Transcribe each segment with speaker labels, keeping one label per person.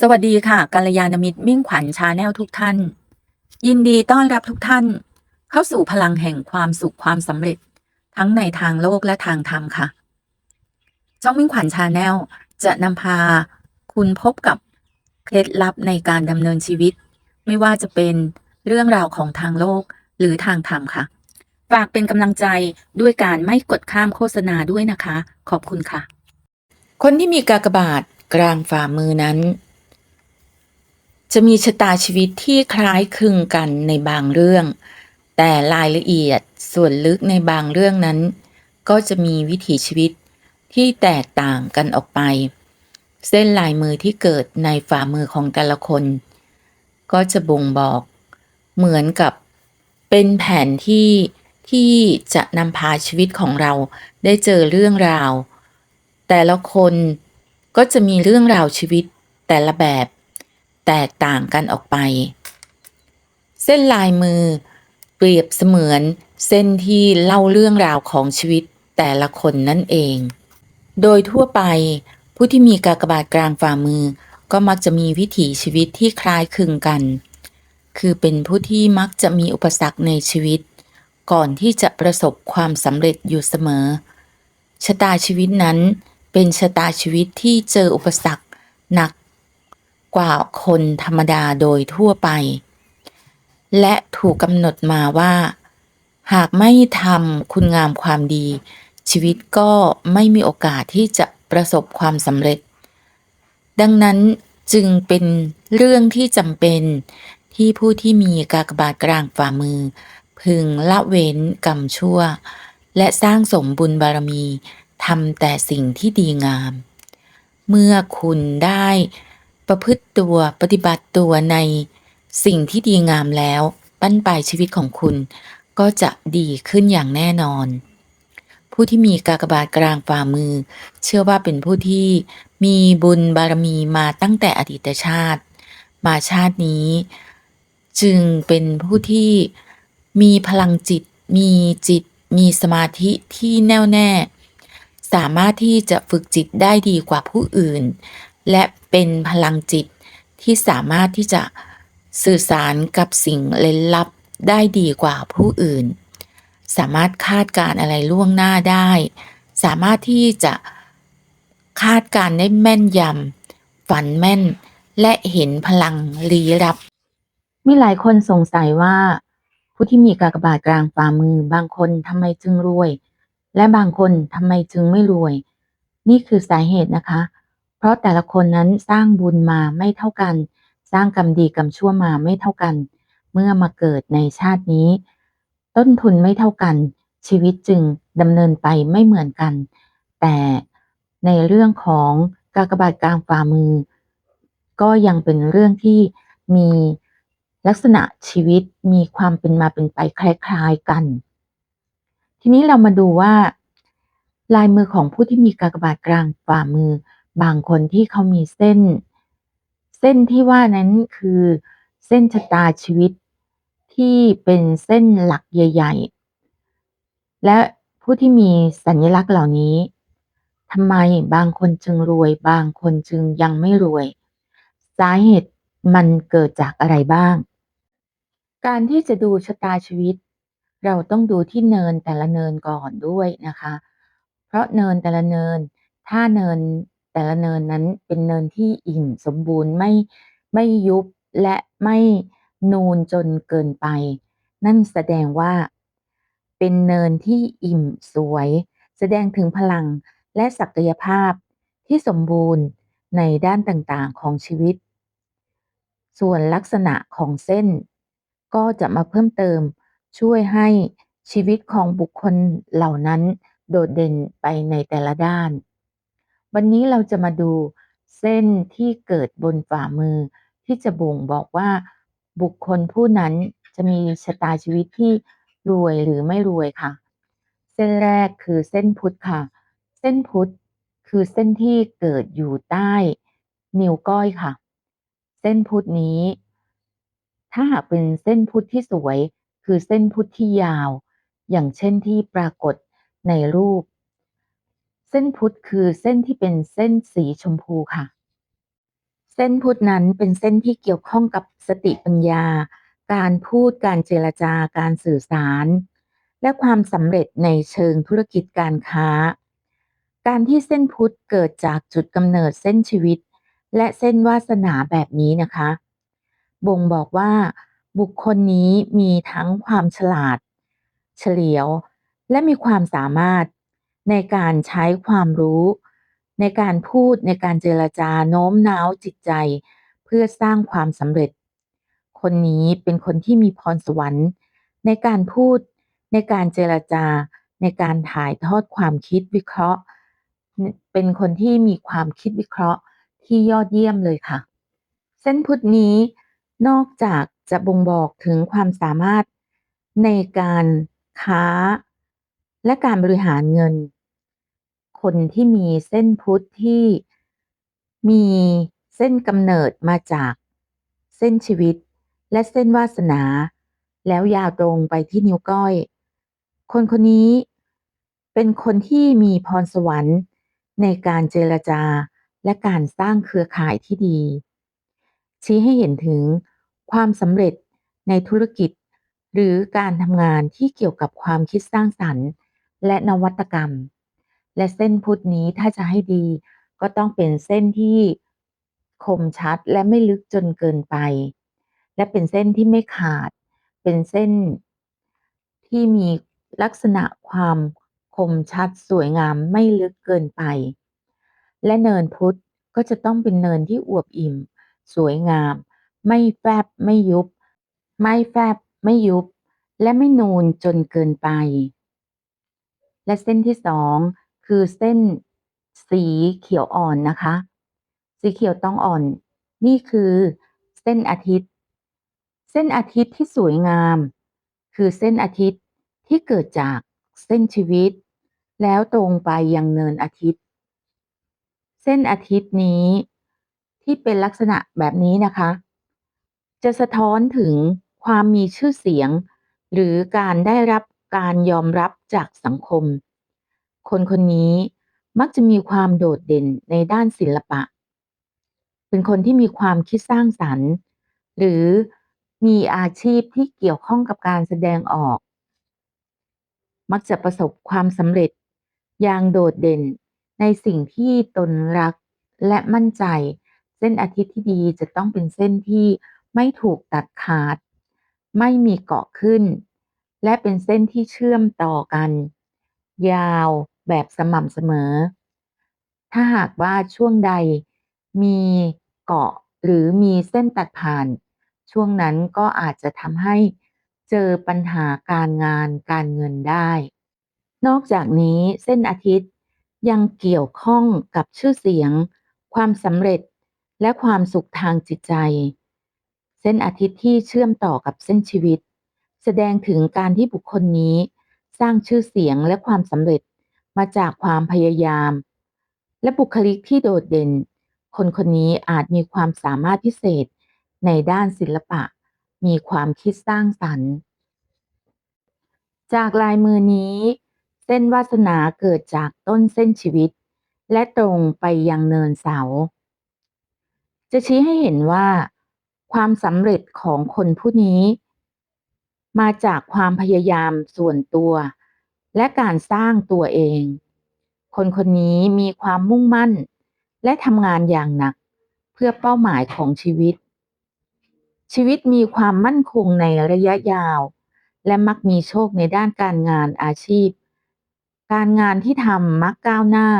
Speaker 1: สวัสดีค่ะกัลยาณมิตรมิ่งขวัญชาแนลทุกท่าน ยินดีต้อนรับทุกท่าน เข้าสู่พลังแห่งความสุขความสำเร็จ ทั้งในทางโลกและทางธรรมค่ะช่องมิ่งขวัญชาแนลจะนำพาคุณพบกับเคล็ดลับในการดำเนินชีวิต ไม่ว่าจะเป็นเรื่องราวของทางโลกหรือทางธรรมค่ะฝากเป็นกำลังใจด้วยการไม่กดข้ามโฆษณาด้วยนะคะ ขอบคุณค่ะ คนที่มีกากบาทกลางฝ่ามือนั้น จะมีชะตาชีวิตที่คล้ายคลึงกันในบางเรื่อง แต่รายละเอียดส่วนลึกในบางเรื่องนั้น ก็จะมีวิถีชีวิตที่แตกต่างกันออกไป เส้นลายมือที่เกิดในฝ่ามือของแต่ละคน ก็จะบ่งบอก เหมือนกับเป็นแผนที่ที่จะนำพาชีวิตของเราได้เจอเรื่องราว แต่ละคนก็จะมีเรื่องราวชีวิตแต่ละแบบ แตกต่างกันออกไป เส้นลายมือ เปรียบเสมือนเส้นที่เล่าเรื่องราวของชีวิตแต่ละคนนั่นเอง โดยทั่วไป ผู้ที่มีกากบาทกลางฝ่ามือ ก็มักจะมีวิถีชีวิตที่คล้ายคลึงกัน คือเป็นผู้ที่มักจะมีอุปสรรคในชีวิต ก่อนที่จะประสบความสำเร็จอยู่เสมอ ชะตาชีวิตนั้นเป็นชะตาชีวิตที่เจออุปสรรคหนัก กว่าคนธรรมดาโดยทั่วไป และถูกกำหนดมาว่า หากไม่ทำคุณงามความดี ชีวิตก็ไม่มีโอกาสที่จะประสบความสำเร็จ ดังนั้นจึงเป็นเรื่องที่จำเป็นที่ผู้ที่มีกากบาทกลางฝ่ามือ พึงละเว้นกรรมชั่ว และสร้างสมบุญบารมีทำแต่สิ่งที่ดีงาม เมื่อคุณได้ ประพฤติตัวปฏิบัติตัวในสิ่งที่ดีงามแล้วปั้นปลายชีวิตของคุณ ก็จะดีขึ้นอย่างแน่นอน ผู้ที่มีกากบาทกลางฝ่ามือ เชื่อว่าเป็นผู้ที่มีบุญบารมีมาตั้งแต่อดีตชาติ มาชาตินี้ จึงเป็นผู้ที่มีพลังจิต มีจิต มีสมาธิที่แน่วแน่ สามารถที่จะฝึกจิตได้ดีกว่าผู้อื่น และเป็นพลังจิตที่สามารถที่จะสื่อสารกับสิ่งเล้นลับได้ดีกว่าผู้อื่น สามารถคาดการณ์อะไรล่วงหน้าได้ สามารถที่จะคาดการณ์ได้แม่นยำฝันแม่น และเห็นพลังลี้ลับ มีหลายคนสงสัยว่า ผู้ที่มีกากบาทกลางฝ่ามือ บางคนทำไมจึงรวย และบางคนทำไมจึงไม่รวย นี่คือสาเหตุนะคะ ราะแต่ละคนนั้นสร้างบุญมาไม่เท่ากัน สร้างกรรมดีกรรมชั่วมาไม่เท่ากัน เมื่อมาเกิดในชาตินี้ ต้นทุนไม่เท่ากัน ชีวิตจึงดำเนินไปไม่เหมือนกัน แต่ในเรื่องของกากบาทกลางฝ่ามือ ก็ยังเป็นเรื่องที่มีลักษณะชีวิตมีความเป็นมาเป็นไปคล้ายๆกัน ทีนี้เรามาดูว่า ลายมือของผู้ที่มีกากบาทกลางฝ่ามือ บางคนที่เขามีเส้น เส้นที่ว่านั้นคือเส้นชะตาชีวิตที่เป็นเส้นหลักใหญ่ ๆ และผู้ที่มีสัญลักษณ์เหล่านี้ทำไมบางคนจึงรวย บางคนจึงยังไม่รวย สาเหตุมันเกิดจากอะไรบ้าง การที่จะดูชะตาชีวิต เราต้องดูที่เนินแต่ละเนินก่อนด้วยนะคะ เพราะเนินแต่ละเนิน ถ้าเนิน แต่ละเนินนั้นเป็นเนินที่อิ่มสมบูรณ์ไม่ไม่ยุบและไม่นูนจนเกินไป นั่นแสดงว่า เป็นเนินที่อิ่มสวย แสดงถึงพลังและศักยภาพที่สมบูรณ์ในด้านต่างๆของชีวิต ส่วนลักษณะของเส้น ก็จะมาเพิ่มเติมช่วยให้ชีวิตของบุคคลเหล่านั้นโดดเด่นไปในแต่ละด้าน วันนี้เราจะมาดูเส้นที่เกิดบนฝ่ามือ ที่จะบ่งบอกว่า บุคคลผู้นั้นจะมีชะตาชีวิตที่รวยหรือไม่รวยค่ะ เส้นแรกคือเส้นพุทธค่ะ เส้นพุทธคือเส้นที่เกิดอยู่ใต้ นิ้วก้อยค่ะ เส้นพุทธนี้ ถ้าหากเป็นเส้นพุทธที่สวย คือเส้นพุทธที่ยาว อย่างเช่นที่ปรากฏในรูป ส้นพุทธคือเส้นที่เป็นเส้นสีชมพูค่ะ เส้นพุทธนั้นเป็นเส้นที่เกี่ยวข้องกับสติปัญญา การพูดการเจรจาการสื่อสาร และความสำเร็จในเชิงธุรกิจการค้า การที่เส้นพุทธเกิดจากจุดกำเนิดเส้นชีวิต และเส้นวาสนาแบบนี้นะคะ บ่งบอกว่า บุคคลนี้มีทั้งความฉลาด เฉลียว และมีความสามารถ ในการใช้ความรู้ ในการพูดในการเจรจาโน้มน้าวจิตใจ เพื่อสร้างความสำเร็จ คนนี้เป็นคนที่มีพรสวรรค์ ในการพูด ในการเจรจา ในการถ่ายทอดความคิดวิเคราะห์ เป็นคนที่มีความคิดวิเคราะห์ที่ยอดเยี่ยมเลยค่ะ เส้นพุทธนี้นอกจากจะบ่งบอกถึงความสามารถในการค้า และการบริหารเงิน คนที่มีเส้นพุทธที่มีเส้นกำเนิดมาจากเส้นชีวิต และเส้นวาสนา แล้วยาวตรงไปที่นิ้วก้อย คนคนนี้เป็นคนที่มีพรสวรรค์ในการเจรจาและการสร้างเครือข่ายที่ดี ชี้ให้เห็นถึงความสำเร็จในธุรกิจ หรือการทำงานที่เกี่ยวกับความคิดสร้างสรรค์ และนวัตกรรม และเส้นพุทธนี้ถ้าจะให้ดี ก็ต้องเป็นเส้นที่คมชัดและไม่ลึกจนเกินไป และเป็นเส้นที่ไม่ขาด เป็นเส้นที่มีลักษณะความคมชัดสวยงามไม่ลึกเกินไป และเนินพุทธก็จะต้องเป็นเนินที่อวบอิ่ม สวยงาม ไม่แฟบไม่ยุบ ไม่แฟบไม่ยุบ และไม่นูนจนเกินไป และเส้นที่สอง คือเส้นสีเขียวอ่อนนะคะ สีเขียวต้องอ่อน นี่คือเส้นอาทิตย์ เส้นอาทิตย์ที่สวยงาม คือเส้นอาทิตย์ที่เกิดจากเส้นชีวิต แล้วตรงไปยังเนินอาทิตย์ เส้นอาทิตย์นี้ที่เป็นลักษณะแบบนี้นะคะ จะสะท้อนถึงความมีชื่อเสียง หรือการได้รับการยอมรับจากสังคม คนคนนี้มักจะมีความโดดเด่นในด้านศิลปะ เป็นคนที่มีความคิดสร้างสรรค์ หรือมีอาชีพที่เกี่ยวข้องกับการแสดงออก มักจะประสบความสำเร็จอย่างโดดเด่นในสิ่งที่ตนรักและมั่นใจ เส้นอาทิตย์ที่ดีจะต้องเป็นเส้นที่ไม่ถูกตัดขาด ไม่มีเกาะขึ้น และเป็นเส้นที่เชื่อมต่อกัน ยาว แบบสม่ำเสมอ ถ้าหากว่าช่วงใดมีเกาะหรือมีเส้นตัดผ่าน ช่วงนั้นก็อาจจะทำให้เจอปัญหาการงานการเงินได้ นอกจากนี้เส้นอาทิตย์ยังเกี่ยวข้องกับชื่อเสียง ความสำเร็จและความสุขทางจิตใจ เส้นอาทิตย์ที่เชื่อมต่อกับเส้นชีวิต แสดงถึงการที่บุคคลนี้สร้างชื่อเสียงและความสำเร็จ มาจากความพยายาม และบุคลิกที่โดดเด่น คนคนนี้อาจมีความสามารถพิเศษในด้านศิลปะ มีความคิดสร้างสรรค์ จากลายมือนี้ เส้นวาสนาเกิดจากต้นเส้นชีวิต และตรงไปยังเนินเสา จะชี้ให้เห็นว่า ความสำเร็จของคนผู้นี้ มาจากความพยายามส่วนตัว และการสร้างตัวเอง คนคนนี้มีความมุ่งมั่น และทำงานอย่างหนัก เพื่อเป้าหมายของชีวิต ชีวิตมีความมั่นคงในระยะยาว และมักมีโชคในด้านการงานอาชีพ การงานที่ทำมักก้าวหน้า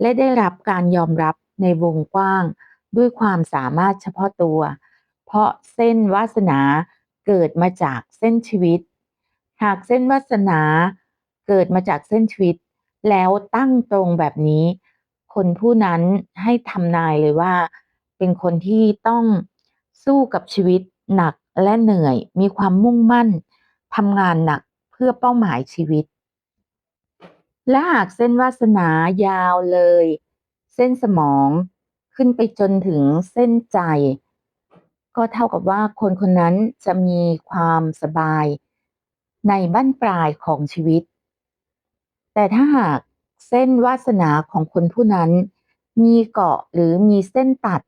Speaker 1: และได้รับการยอมรับในวงกว้างด้วยความสามารถเฉพาะตัว เพราะเส้นวาสนาเกิดมาจากเส้นชีวิต หากเส้นวาสนา เกิดมาจากเส้นชีวิต แล้วตั้งตรงแบบนี้ คนผู้นั้นให้ทำนายเลยว่า เป็นคนที่ต้องสู้กับชีวิตหนักและเหนื่อย มีความมุ่งมั่นทำงานหนักเพื่อเป้าหมายชีวิต และหากเส้นวาสนายาวเลย เส้นสมองขึ้นไปจนถึงเส้นใจ ก็เท่ากับว่าคนคนนั้นจะมีความสบายในบั้นปลายของชีวิต แต่ถ้าหากเส้นวาสนาของคนผู้นั้น มีเกาะหรือมีเส้นตัด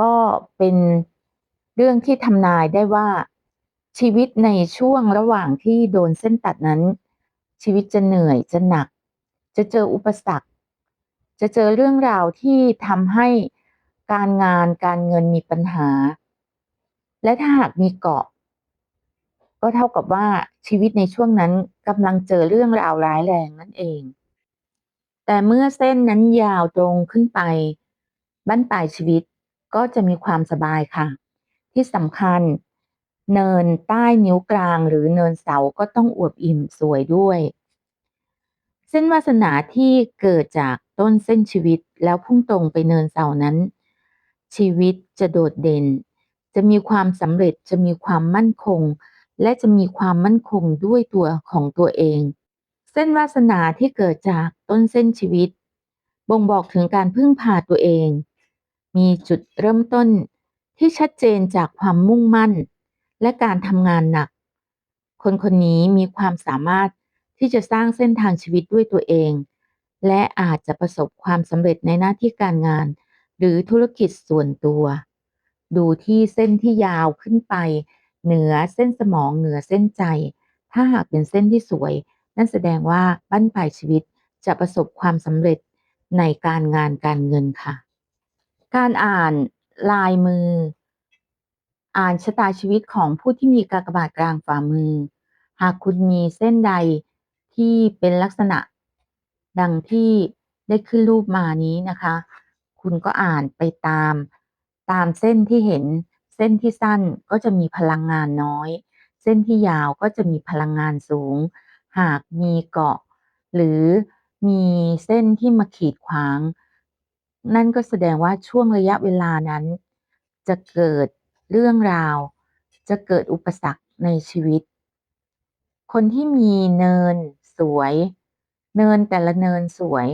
Speaker 2: ก็เป็นเรื่องที่ทำนายได้ว่า ชีวิตในช่วงระหว่างที่โดนเส้นตัดนั้น ชีวิตจะเหนื่อยจะหนัก จะเจออุปสรรค จะเจอเรื่องราวที่ทำให้การงานการเงินมีปัญหา และถ้าหากมีเกาะ ก็เท่ากับว่าชีวิตในช่วงนั้นกำลังเจอเรื่องราวร้ายแรงนั่นเอง แต่เมื่อเส้นนั้นยาวตรงขึ้นไป บั้นปลายชีวิตก็จะมีความสบายค่ะ ที่สำคัญ เนินใต้นิ้วกลางหรือเนินเสาก็ต้องอวบอิ่มสวยด้วย เส้นวาสนาที่เกิดจากต้นเส้นชีวิตแล้วพุ่งตรงไปเนินเสานั้น ชีวิตจะโดดเด่น จะมีความสำเร็จจะมีความมั่นคง และจะมีความมั่นคงด้วยตัวของตัวเอง เส้นวาสนาที่เกิดจากต้นเส้นชีวิต บ่งบอกถึงการพึ่งพาตัวเอง มีจุดเริ่มต้นที่ชัดเจนจากความมุ่งมั่น และการทำงานหนัก คนคนนี้มีความสามารถที่จะสร้างเส้นทางชีวิตด้วยตัวเอง และอาจจะประสบความสำเร็จในหน้าที่การงาน หรือธุรกิจส่วนตัว ดูที่เส้นที่ยาวขึ้นไป เหนือเส้นสมองเหนือเส้นใจ ถ้าหากเป็นเส้นที่สวย นั่นแสดงว่าบั้นปลายชีวิตจะประสบความสำเร็จในการงานการเงินค่ะ การอ่านลายมือ อ่านชะตาชีวิตของผู้ที่มีกากบาทกลางฝ่ามือ หากคุณมีเส้นใดที่เป็นลักษณะ ดังที่ได้ขึ้นรูปมานี้นะคะ คุณก็อ่านไปตามตามเส้นที่เห็น เส้นที่สั้นก็จะมีพลังงานน้อย เส้นที่ยาวก็จะมีพลังงานสูง หากมีเกาะ หรือมีเส้นที่มาขีดขวาง นั่นก็แสดงว่าช่วงระยะเวลานั้น จะเกิดเรื่องราว จะเกิดอุปสรรคในชีวิต คนที่มีเนินสวย เนินแต่ละเนินสวย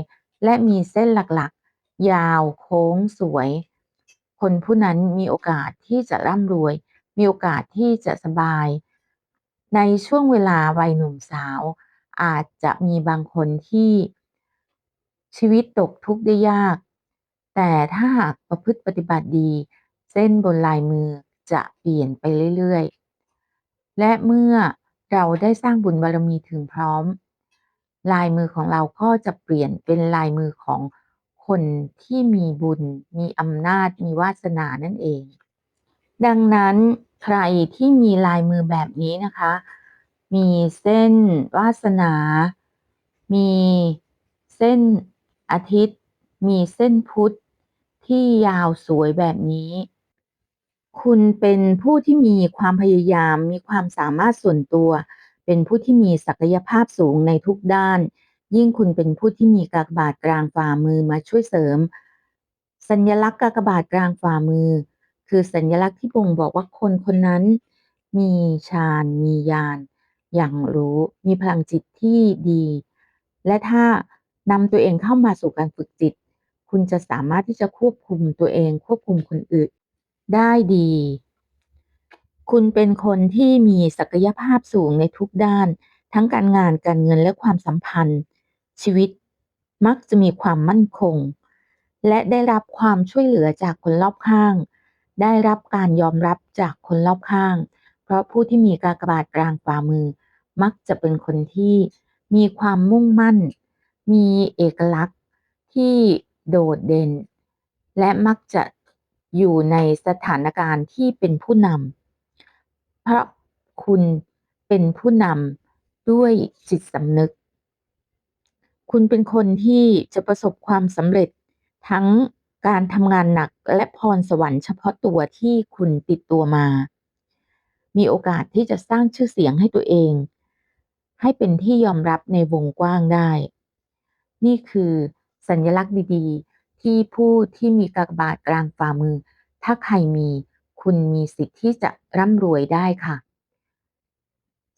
Speaker 2: และมีเส้นหลักๆ ยาวโค้งสวย คนผู้นั้นมีโอกาสที่จะร่ำรวย มีโอกาสที่จะสบาย ในช่วงเวลาวัยหนุ่มสาว อาจจะมีบางคนที่ชีวิตตกทุกข์ได้ยาก แต่ถ้าหากประพฤติปฏิบัติดี เส้นบนลายมือจะเปลี่ยนไปเรื่อยๆ และเมื่อเราได้สร้างบุญบารมีถึงพร้อม ลายมือของเราก็จะเปลี่ยนเป็นลายมือของ คนที่มีบุญ มีอำนาจ มีวาสนานั่นเอง ดังนั้นใครที่มีลายมือแบบนี้นะคะ มีเส้นวาสนา มีเส้นอาทิตย์ มีเส้นพุธที่ยาวสวยแบบนี้ คุณเป็นผู้ที่มีความพยายาม มีความสามารถส่วนตัว เป็นผู้ที่มีศักยภาพสูงในทุกด้าน ยิ่งคุณเป็นผู้ที่มีกากบาทกลางฝ่ามือมาช่วยเสริม สัญลักษณ์กากบาทกลางฝ่ามือ คือสัญลักษณ์ที่บ่งบอกว่าคนคนนั้น มีฌานมีญาณอย่างรู้มีพลังจิตที่ดี และถ้านำตัวเองเข้ามาสู่การฝึกจิต คุณจะสามารถที่จะควบคุมตัวเอง ควบคุมคนอื่น ได้ดี คุณเป็นคนที่มีศักยภาพสูงในทุกด้าน ทั้งการงานการเงินและความสัมพันธ์ ชีวิตมักจะมีความมั่นคง และได้รับความช่วยเหลือจากคนรอบข้าง ได้รับการยอมรับจากคนรอบข้าง เพราะผู้ที่มีกากบาทกลางฝ่ามือ มักจะเป็นคนที่มีความมุ่งมั่น มีเอกลักษณ์ที่โดดเด่น และมักจะอยู่ในสถานการณ์ที่เป็นผู้นำเพราะคุณเป็นผู้นำด้วยจิตสำนึก คุณเป็นคนที่จะประสบความสำเร็จทั้งการทำงานหนักและพรสวรรค์เฉพาะตัวที่คุณติดตัวมา มีโอกาสที่จะสร้างชื่อเสียงให้ตัวเอง ให้เป็นที่ยอมรับในวงกว้างได้ นี่คือสัญลักษณ์ดีๆ ที่ผู้ที่มีกากบาทกลางฝ่ามือ ถ้าใครมีคุณมีสิทธิ์ที่จะร่ำรวยได้ค่ะ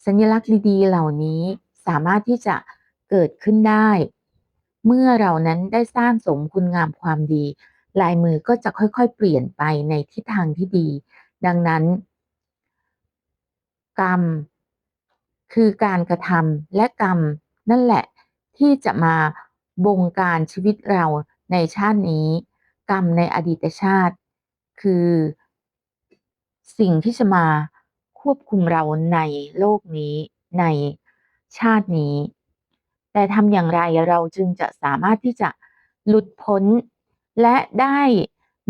Speaker 2: สัญลักษณ์ดีๆ เหล่านี้สามารถที่จะ เกิดขึ้นได้ เมื่อเรานั้นได้สร้างสมคุณงามความดี ลายมือก็จะค่อยๆ เปลี่ยนไปในทิศทางที่ดี ดังนั้น กรรม คือการกระทำและกรรมนั่นแหละที่จะมาบงการชีวิตเราในชาตินี้ กรรมในอดีตชาติ คือ สิ่งที่จะมาควบคุมเราในโลกนี้ในชาตินี้ แต่ทำอย่างไรเราจึงจะสามารถที่จะหลุดพ้น และได้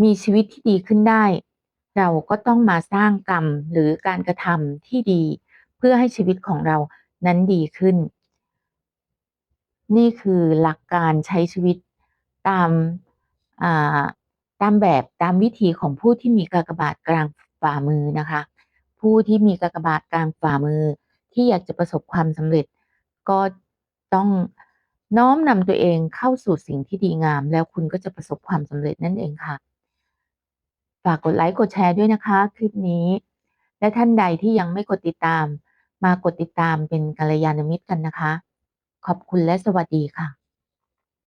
Speaker 2: มีชีวิตที่ดีขึ้นได้ เราก็ต้องมาสร้างกรรมหรือการกระทำที่ดี เพื่อให้ชีวิตของเรานั้นดีขึ้น นี่คือหลักการใช้ชีวิตตามอ่าตามแบบตามวิธีของผู้ที่มีกากบาทกลางฝ่ามือนะคะ ผู้ที่มีกากบาทกลางฝ่ามือ ที่อยากจะประสบความสำเร็จก็ ต้องน้อมนำตัวเองเข้าสู่สิ่งที่ดีงาม แล้วคุณก็จะประสบความสำเร็จนั่นเองค่ะ ฝากกดไลค์กดแชร์ด้วยนะคะ คลิปนี้ และท่านใดที่ยังไม่กดติดตาม มากดติดตามเป็นกัลยาณมิตรกันนะคะ ขอบคุณและสวัสดีค่ะ